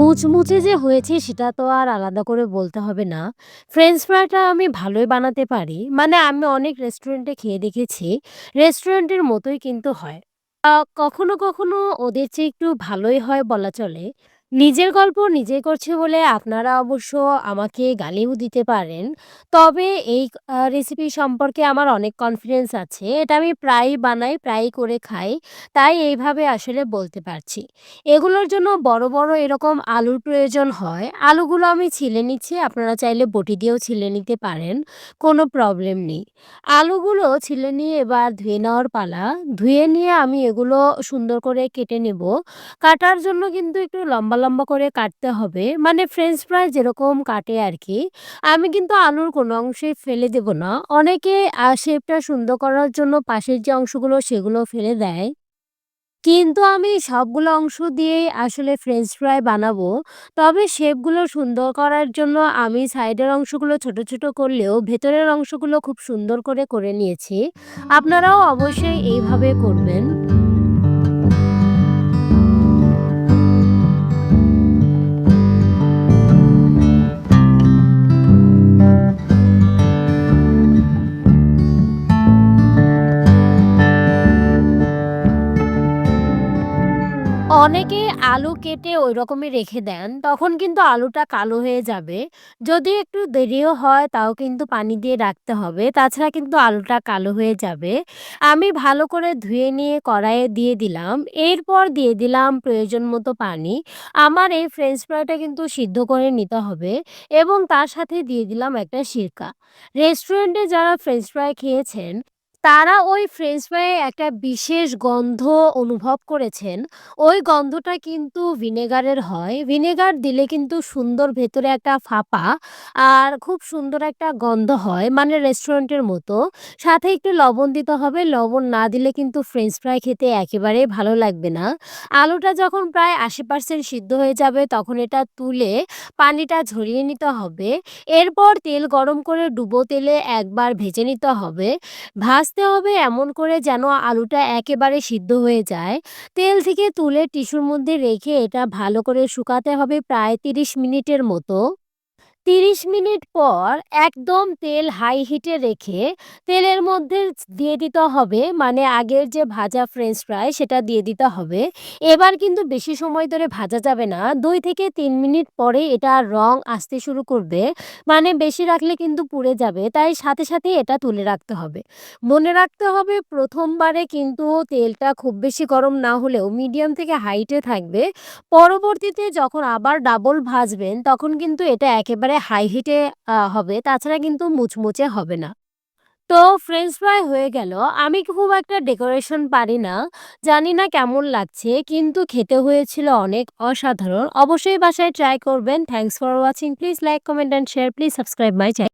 মুচমুচে যে হয়েছে সেটা তো আর আলাদা করে বলতে হবে না। ফ্রেঞ্চ ফ্রাইটা আমি ভালোই বানাতে পারি। মানে আমি অনেক রেস্টুরেন্টে খেয়ে দেখেছি। রেস্টুরেন্টের মতোই কিন্তু হয়। কখনো, কখনো ওদের চেয়ে একটু ভালোই হয় বলা চলে। নিজের গল্প নিজেই করছি বলে আপনারা অবশ্য আমাকে গালিও দিতে পারেন। তবে এই রেসিপি সম্পর্কে আমার অনেক কনফিডেন্স আছে। এটা আমি প্রায়ই বানাই, প্রায়ই করে খাই। তাই এইভাবে আসলে বলতে পারছি। এগুলোর জন্য বড়, বড় এরকম আলুর প্রয়োজন হয়। আলুগুলো আমি ছিলে নিচ্ছি। আপনারা চাইলে বটি দিয়েও ছিলে নিতে পারেন। কোনো প্রবলেম নেই। আলুগুলো ছিলে নিয়ে এবার ধুয়ে নেওয়ার পালা। ধুয়ে নিয়ে আমি এগুলো সুন্দর করে কেটে নেব। কাটার জন্য কিন্তু একটু লম্বা, লম্বা করে কাটতে হবে। মানে ফ্রেঞ্চ ফ্রাই যেরকম কাটে আর কি আমি কিন্তু আলুর কোনো অংশে ফেলে দেব না। অনেকে শেপটা সুন্দর করার জন্য পাশের যে অংশগুলো সেগুলো ফেলে দেয়। কিন্তু আমি সবগুলো অংশ দিয়েই আসলে ফ্রেঞ্চ ফ্রাই বানাবো। তবে শেপগুলো সুন্দর করার জন্য আমি সাইডের অংশগুলো ছোট, ছোট করলেও ভেতরের অংশগুলো খুব সুন্দর করে, করে নিয়েছি। আপনারাও অবশ্যই এইভাবে করবেন। অনেকে আলু কেটে ওই রকমই রেখে দেন। তখন কিন্তু আলুটা কালো হয়ে যাবে। যদি একটু দেরিও হয়, তাও কিন্তু পানি দিয়ে রাখতে হবে। তাছাড়া কিন্তু আলুটা কালো হয়ে যাবে। আমি ভালো করে ধুয়ে নিয়ে কড়াইয়ে দিয়ে দিলাম। এরপর দিয়ে দিলাম প্রয়োজন মতো পানি। আমার এই ফ্রেঞ্চ ফ্রাইটা কিন্তু সিদ্ধ করে নিতে হবে এবং তার সাথে দিয়ে দিলাম একটা সিরকা। রেস্টুরেন্টে যারা ফ্রেঞ্চ ফ্রাই খেয়েছেন তারা ওই ফ্রেঞ্চ ফ্রাইয়ে একটা বিশেষ গন্ধ অনুভব করেছেন। ওই গন্ধটা কিন্তু ভিনেগারের হয়। ভিনেগার দিলে কিন্তু সুন্দর ভেতরে একটা ফাঁপা আর খুব সুন্দর একটা গন্ধ হয়। মানে রেস্টুরেন্টের মতো। সাথে একটু লবণ দিতে হবে। লবণ না দিলে কিন্তু ফ্রেঞ্চ ফ্রাই খেতে একেবারেই ভালো লাগবে না। আলুটা যখন প্রায় ৮০% সিদ্ধ হয়ে যাবে, তখন এটা তুলে পানিটা ঝরিয়ে নিতে হবে। এরপর তেল গরম করে ডুবো তেলে একবার ভেজে নিতে হবে। ভাজতে হবে এমন করে যেন আলুটা একেবারে সিদ্ধ হয়ে যায়। তেল থেকে তুলে টিস্যুর মধ্যে রেখে এটা ভালো করে শুকাতে হবে প্রায় ৩০ মিনিটের মতো। ৩০ মিনিট পর একদম তেল হাই হিটে রেখে তেলের মধ্যে দিয়ে দিতে হবে মানে আগের যে ভাজা ফ্রেঞ্চ ফ্রাই সেটা দিয়ে দিতে হবে। এবার কিন্তু বেশি সময় ধরে ভাজা যাবে না। দুই থেকে তিন মিনিট পরে এটা রং আসতে শুরু করবে। মানে বেশি রাখলে কিন্তু পুড়ে যাবে। তাই সাথে, সাথে এটা তুলে রাখতে হবে। মনে রাখতে হবে প্রথমবারে কিন্তু তেলটা খুব বেশি গরম না হলেও মিডিয়াম থেকে হাইটে থাকবে। পরবর্তীতে যখন আবার ডাবল ভাজবেন তখন কিন্তু এটা একেবারে হাই হিটে হবে। তাছাড়া কিন্তু মুচমুচে হবে না। তো ফ্রেঞ্চ ফ্রাই হয়ে গেল। আমি খুব একটা ডেকোরেশন পারি না। জানি না কেমন লাগছে কিন্তু খেতে হয়েছিল অনেক অসাধারণ। অবশ্যই বাসায় ট্রাই করবেন। Thanks for watching. Please like, comment and share. Please subscribe my channel.